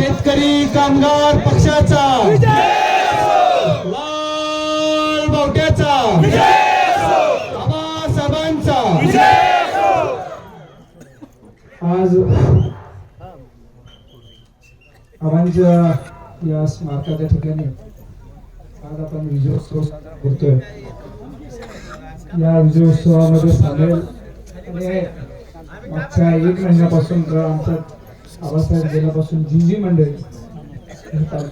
शेतकरी कामगार पक्षाचा. लाल बावट्याचा. बाबासाहेबांचा आज आबांच्या या स्मारकाच्या ठिकाणी आज आपण विजयोत्सव करतोय. या विजयोत्सवामध्ये सामील मागच्या एक महिन्यापासून तर आमच्या आबासाहेब गेल्यापासून जी जी मंडळी या ताल-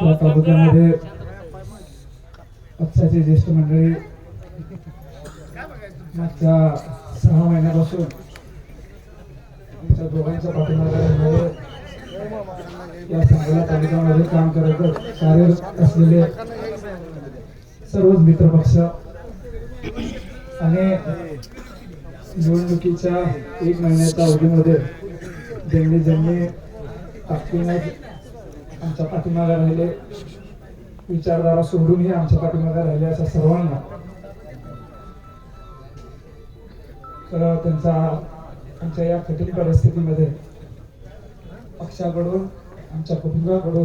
या तालुक्यामध्ये पक्षाचे ज्येष्ठ मंडळी मागच्या सहा महिन्यापासून आमच्या दोघांच्या पाठीमागे या सांगोला तालुक्यामध्ये काम करत कार्यरत असलेले सर्वच मित्र पक्ष आणि निवडणुकीच्या एक महिन्याच्या अवधीमध्ये ज्यांनी ज्यांनी ताकदीने आमच्या पाठीमागे राहिले विचारधारा सोडूनही आमच्या पाठिंबा राहिले अशा सर्वांना तर त्यांचा आमच्या या कठीण परिस्थितीमध्ये पक्षाकडून आमच्या कुटुंबाकडून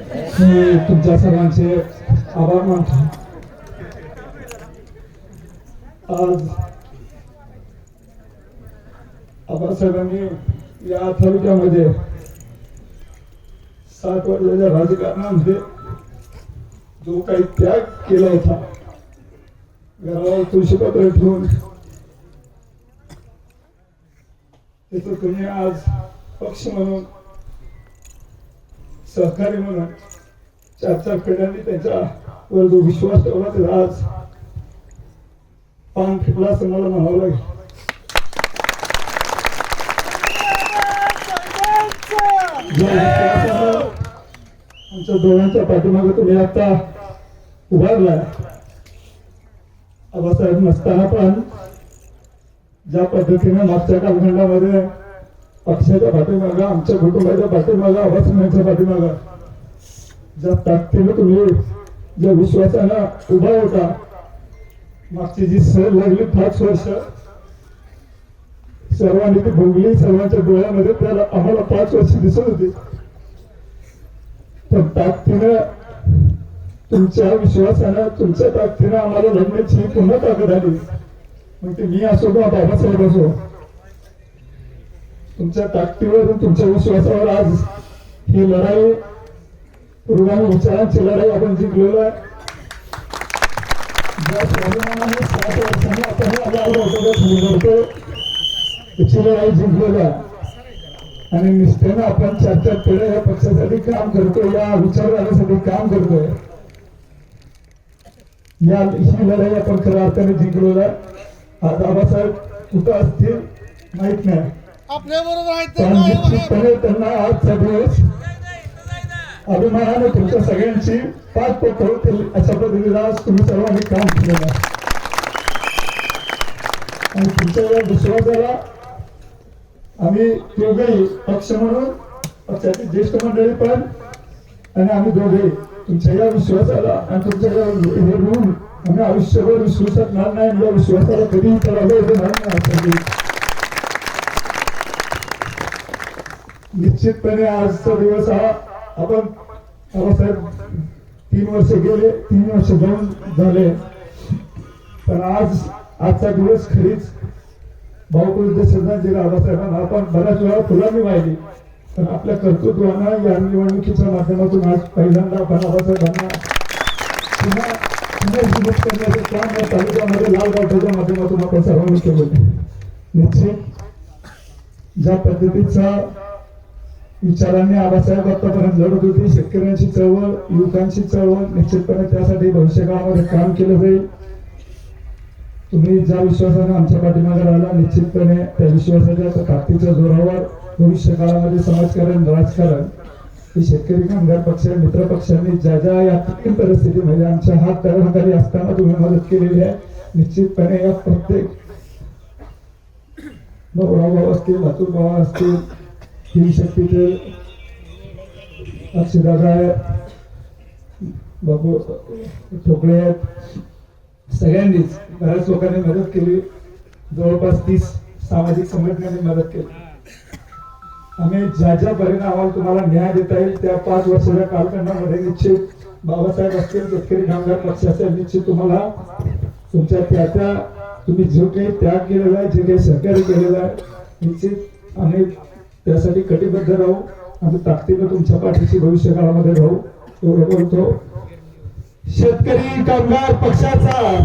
मी तुमच्या सर्वांचे आभार मानतो. आज आबासाहेबांनी या तालुक्यामध्ये सात वर्षाच्या राजकारणामध्ये जो काही त्याग केला होता घरावर तुळशीपत्र ठेवून त्याचं तुम्ही आज पक्ष म्हणून सहकारी म्हणून चार चार पिढ्यांनी त्यांच्या वर जो विश्वास ठेवला त्याचा आज पान फिटला असं मला म्हणावं लागेल. आमच्या दोघांच्या पाठीमागे तुम्ही आता उभारला आबासाहेब नसताना पण ज्या पद्धतीने मागच्या कालखंडामध्ये पक्षाच्या पाठीमागा आमच्या कुटुंबाच्या पाठीमागा आवासनाच्या पाठीमागा. ज्या ताकदीनं तुम्ही ज्या विश्वासानं उभा होता मागची जी सहल लागली पाच वर्ष सर्वांनी ती भोगली सर्वांच्या डोळ्यामध्ये त्याला आम्हाला पाच वर्ष दिसत होती. पण ताकदीनं तुमच्या विश्वासानं तुमच्या ताकदीनं आम्हाला लढण्याची पुन्हा ताकद आली. मग ते मी असो किंवा बाबासाहेब असो तुमच्या ताकदीवर आणि तुमच्या विश्वासावर आज ही लढाई पूर्वांग विचारांची लढाई आपण जिंकलेलो आहे. सात वर्षांनी आपण त्याची लढाई जिंकलेलो आहे. आणि निष्ठेनं आपण चार चार पिढ्या या पक्षासाठी काम करतोय या विचारधारेसाठी काम करतोय. या ही लढाई आपण खऱ्या अर्थाने जिंकलेलो आहे. आज आबासाहेब कुठं असतील माहीत नाही. आपल्या बरोबर आहेत ते. पण नाही निश्चितपणे त्यांना आजचा दिवस. अभिमानाने तुमच्या सगळ्यांची पाच पत्र होतील अशा पद्धतीने आज तुम्ही सर्वांनी काम केलेलं आहे. आणि तुमच्या विश्वासाला आम्ही दोघेही पक्ष म्हणून पक्षाची ज्येष्ठ मंडळी पण आणि आम्ही दोघेही तुमच्या या विश्वासाला आणि तुमच्या या हे ऋण आम्ही आयुष्यभर विश्वास शकणार नाही या विश्वासाला कधीही करावं देणार नाही असं मी निश्चितपणे आजचा दिवस हा आपण बाबासाहेब तीन वर्ष गेले तीन वर्ष जाऊन झाले. पण आज आजचा दिवस खरीच भाऊकृष्ण श्रद्धांजली बाबासाहेबांना आपण बऱ्याच वेळा फुलांनी वाहिली पण आपल्या कर्तृत्वानं या निवडणुकीच्या माध्यमातून आज पहिल्यांदा आपण बाबासाहेबांना पुन्हा पुनर्जीवित करण्याचे काम या तालुक्यामध्ये लाल लालगावच्या माध्यमातून आपण सर्वांनी केलं निश्चित ज्या पद्धतीचा विचारांनी आबासाहेब आतापर्यंत लढत होती. शेतकऱ्यांची चळवळ युवकांची चळवळ निश्चितपणे त्यासाठी भविष्यकाळामध्ये काम केलं जाईल. तुम्ही ज्या विश्वासाने आमच्या पाठीमागे राहिला निश्चितपणे त्या विश्वासाच्या ताकदीच्या जोरावर भविष्य काळामध्ये समाजकारण राजकारण हे शेतकरी कामगार पक्ष मित्र पक्षांनी ज्या ज्या या कठीण परिस्थितीमध्ये म्हणजे आमच्या हात तळाखाली असताना तुम्ही मदत केलेली आहे. निश्चितपणे या प्रत्येक भाऊ असतील लातूर भाऊ असतील श्री शक्तीचे अक्षदादा आहेत बाबू ठोकळे आहेत. सगळ्यांनीच बऱ्याच लोकांनी मदत केली. जवळपास तीस सामाजिक संघटनांनी मदत केली. आम्ही ज्या ज्या परीने आम्हाला तुम्हाला न्याय देता येईल त्या पाच वर्षाच्या कालखंडामध्ये निश्चित बाबासाहेब असतील शेतकरी कामगार पक्ष असेल निश्चित तुम्हाला तुमच्या त्या त्या तुम्ही जो काही त्याग केलेला आहे जे काही सहकार्य केलेलं आहे निश्चित आम्ही त्यासाठी कटिबद्ध राहू. आम्ही ताकदीनं तुमच्या पाठीशी भविष्य काळामध्ये राहू. एवढं बोलतो. शेतकरी कामगार पक्षाचा.